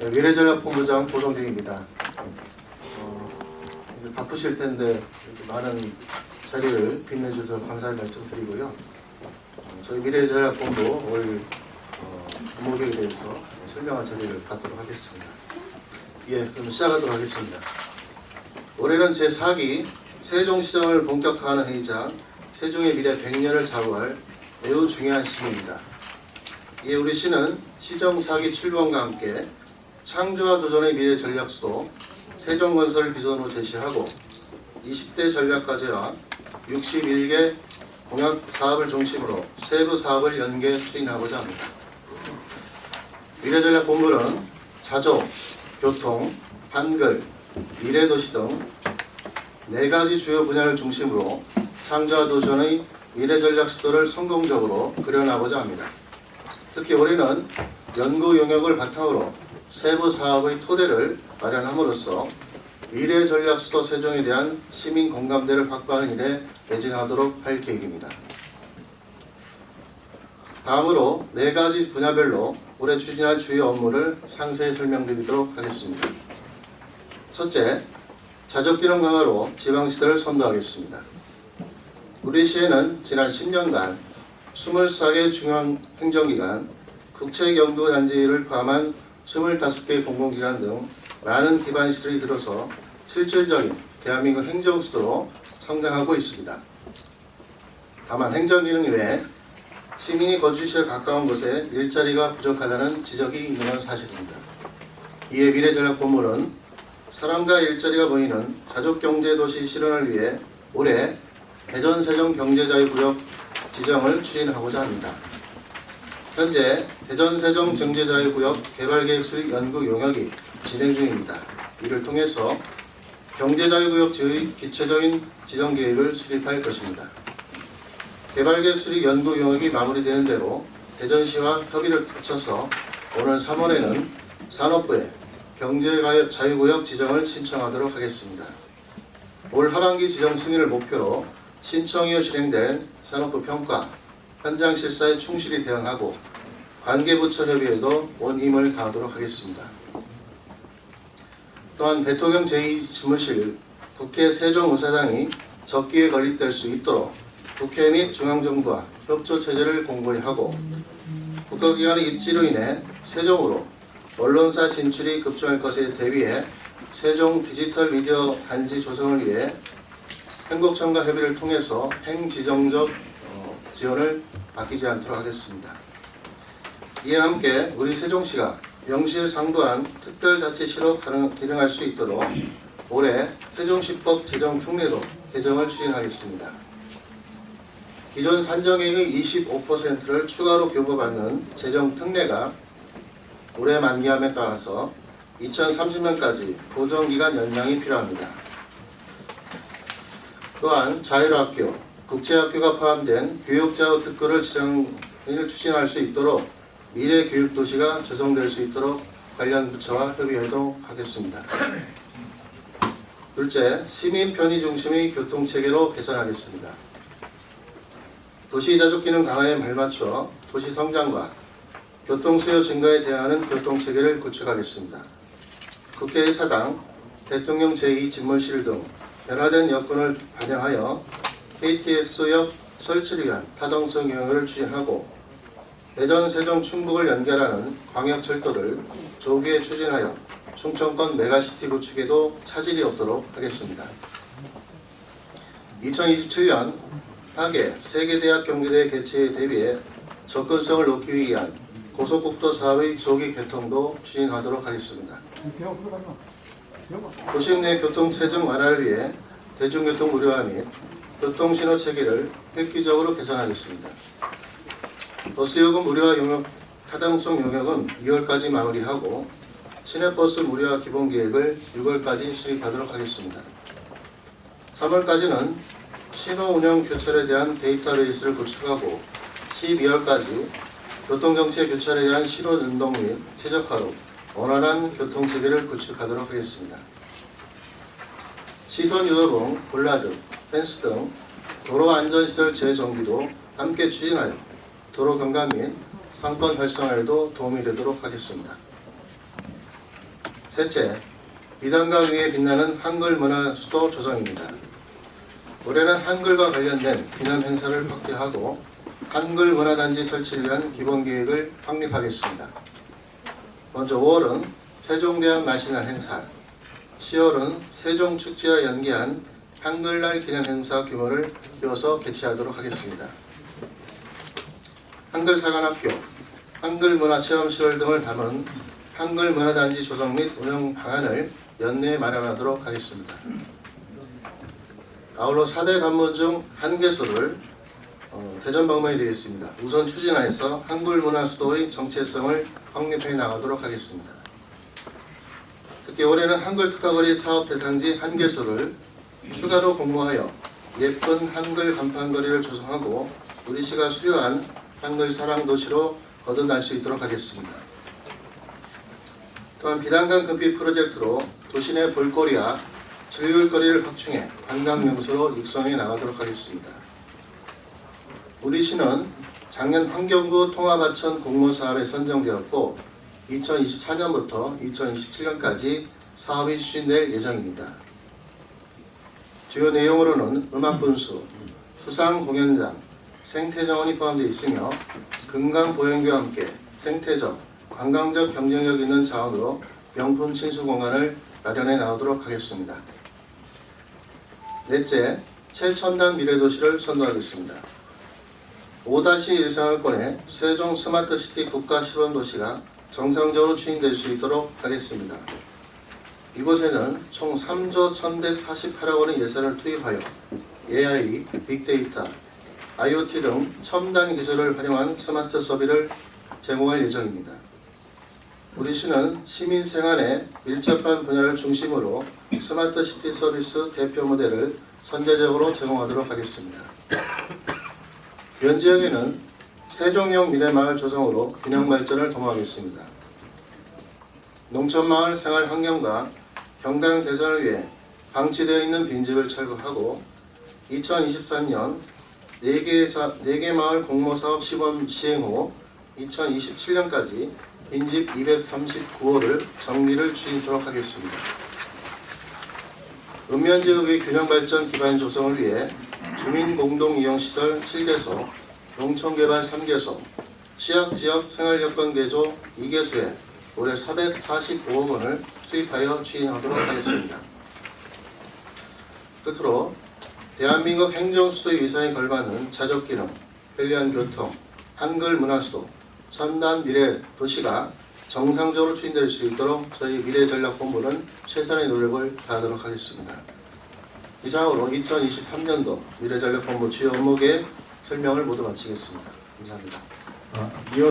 네, 미래전략본부장 고성준입니다. 어, 바쁘실 텐데 많은 자리를 빛내주셔서 감사의 말씀 드리고요. 어, 저희 미래전략본부 올 어, 업무계획에 대해서 설명한 자리를 갖도록 하겠습니다. 예, 그럼 시작하도록 하겠습니다. 올해는 제4기 세종시정을 본격화하는 회의장 세종의 미래 100년을 좌우할 매우 중요한 시기입니다. 이에 우리 시는 시정 4기 출범과 함께 창조와 도전의 미래 전략수도 세종건설을 비전으로 제시하고 20대 전략과제와 61개 공약 사업을 중심으로 세부 사업을 연계 추진하고자 합니다. 미래전략본부는 자조, 교통, 한글, 미래도시 등 네 가지 주요 분야를 중심으로 창조와 도전의 미래 전략 수도를 성공적으로 그려나가고자 합니다. 특히 올해는 연구 영역을 바탕으로 세부 사업의 토대를 마련함으로써 미래 전략 수도 세종에 대한 시민 공감대를 확보하는 일에 매진하도록 할 계획입니다. 다음으로 네 가지 분야별로 올해 추진할 주요 업무를 상세히 설명드리도록 하겠습니다. 첫째, 자족기능 강화로 지방시대를 선도하겠습니다. 우리 시에는 지난 10년간 24개 중앙 행정기관, 국책연구단지를 포함한 25개 공공기관 등 많은 기반 시설이 들어서 실질적인 대한민국 행정수도로 성장하고 있습니다. 다만 행정기능 외에 시민이 거주시에 가까운 곳에 일자리가 부족하다는 지적이 있는 건 사실입니다. 이에 미래전략본부는 사람과 일자리가 모이는 자족경제도시 실현을 위해 올해 대전 세종 경제자유구역 지정을 추진하고자 합니다. 현재 대전 세종 경제자유구역 개발계획 수립 연구 용역이 진행 중입니다. 이를 통해서 경제자유구역지의 기초적인 지정 계획을 수립할 것입니다. 개발계획 수립 연구 용역이 마무리되는 대로 대전시와 협의를 거쳐서 오늘 3월에는 산업부에 경제자유구역 지정을 신청하도록 하겠습니다. 올 하반기 지정 승인을 목표로 신청 이후 실행될 산업부 평가, 현장 실사에 충실히 대응하고 관계부처 협의에도 온 힘을 다하도록 하겠습니다. 또한 대통령 제2집무실 국회 세종의사당이 적기에 건립될 수 있도록 국회 및 중앙정부와 협조체제를 공고히 하고 국가기관의 입지로 인해 세종으로 언론사 진출이 급증할 것에 대비해 세종 디지털 미디어 단지 조성을 위해 행복청과 협의를 통해서 행지정적 어, 지원을 아끼지 않도록 하겠습니다. 이와 함께 우리 세종시가 명실 상부한 특별자치시로 기능할 수 있도록 올해 세종시법 제정 특례도 개정을 추진하겠습니다. 기존 산정액의 25%를 추가로 교부받는 재정 특례가 올해 만기함에 따라서 2030년까지 고정기간 연장이 필요합니다. 또한 자율학교, 국제학교가 포함된 교육자우 특구를 지정을 추진할 수 있도록 미래 교육 도시가 조성될 수 있도록 관련 부처와 협의하도록 하겠습니다. 둘째, 시민 편의 중심의 교통 체계로 개선하겠습니다. 도시 자족 기능 강화에 발맞춰 도시 성장과 교통 수요 증가에 대응하는 교통 체계를 구축하겠습니다. 국회의 사당, 대통령 제2집무실 등 변화된 여건을 반영하여 KTX역 설치를 위한 타당성 영역을 추진하고 대전, 세종, 충북을 연결하는 광역철도를 조기에 추진하여 충청권 메가시티 구축에도 차질이 없도록 하겠습니다. 2027년 하계 세계대학 경기대 개최에 대비해 접근성을 높이기 위한 고속국도 사업의 조기 개통도 추진하도록 하겠습니다. 도심 내 교통 체증 완화를 위해 대중교통 무료화 및 교통신호 체계를 획기적으로 개선하겠습니다. 버스요금 무료화 용역 타당성 용역은 2월까지 마무리하고 시내버스 무료화 기본 계획을 6월까지 수립하도록 하겠습니다. 3월까지는 신호 운영 교철에 대한 데이터베이스를 구축하고 12월까지 교통정체 교철에 대한 신호 운동 및 최적화로 원활한 교통체계를 구축하도록 하겠습니다. 시선 유도 등 볼라드, 펜스 등 도로 안전시설 재정비도 함께 추진하여 도로 경관 및 상권 활성화에도 도움이 되도록 하겠습니다. 셋째, 미단강 위에 빛나는 한글 문화 수도 조성입니다. 올해는 한글과 관련된 기념 행사를 확대하고 한글 문화단지 설치를 위한 기본 계획을 확립하겠습니다. 먼저 5월은 세종대왕 마신날 행사, 10월은 세종축제와 연계한 한글날 기념 행사 규모를 키워서 개최하도록 하겠습니다. 한글사관학교, 한글문화체험시설 등을 담은 한글문화단지 조성 및 운영 방안을 연내에 마련하도록 하겠습니다. 아울러 4대 관문 중 한 개소를 어, 대전 방문해 드리겠습니다. 우선 추진하여서 한글 문화 수도의 정체성을 확립해 나가도록 하겠습니다. 특히 올해는 한글 특화거리 사업 대상지 한 개소를 추가로 공모하여 예쁜 한글 간판거리를 조성하고 우리 시가 수려한 한글 사랑 도시로 거듭날 수 있도록 하겠습니다. 또한 비단강 금빛 프로젝트로 도시 내 볼거리와 즐길거리를 확충해 관광 명소로 육성해 나가도록 하겠습니다. 우리 시는 작년 환경부 통합하천 공모 사업에 선정되었고 2024년부터 2027년까지 사업이 추진될 예정입니다. 주요 내용으로는 음악 분수, 수상 공연장, 생태 정원이 포함되어 있으며 금강 보행교와 함께 생태적, 관광적 경쟁력 있는 자원으로 명품 친수 공간을 마련해 나오도록 하겠습니다. 넷째, 최첨단 미래도시를 선도하겠습니다. 5-1상을권에 세종 스마트시티 국가시범도시가 정상적으로 추진될 수 있도록 하겠습니다. 이곳에는 총 3조 1148억 원의 예산을 투입하여 AI, 빅데이터, IoT 등 첨단 기술을 활용한 스마트 서비를 제공할 예정입니다. 우리 시는 시민 생활에 밀접한 분야를 중심으로 스마트 시티 서비스 대표 모델을 선제적으로 제공하도록 하겠습니다. 현 지역에는 세종형 미래마을 조성으로 균형 발전을 도모하겠습니다. 농촌마을 생활 환경과 경강 개선을 위해 방치되어 있는 빈집을 철거하고 2023년 4개, 사, 4개 마을 공모사업 시범 시행 후 2027년까지 빈집 239호를 정비를 추진토록 하겠습니다. 읍면지역의 균형 발전 기반 조성을 위해 주민공동이용시설 7개소, 농촌개발 3개소, 취약지역 생활여건 개조 2개소에 올해 445억 원을 수입하여 추진하도록 하겠습니다. 끝으로 대한민국 행정수도의 위상에 걸맞는 자족기능, 편리한 교통, 한글 문화수도, 첨단 미래 도시가 정상적으로 추진될 수 있도록 저희 미래전략본부는 최선의 노력을 다하도록 하겠습니다. 이상으로 2023년도 미래전략본부 주요 업무계획 설명을 모두 마치겠습니다. 감사합니다. 아,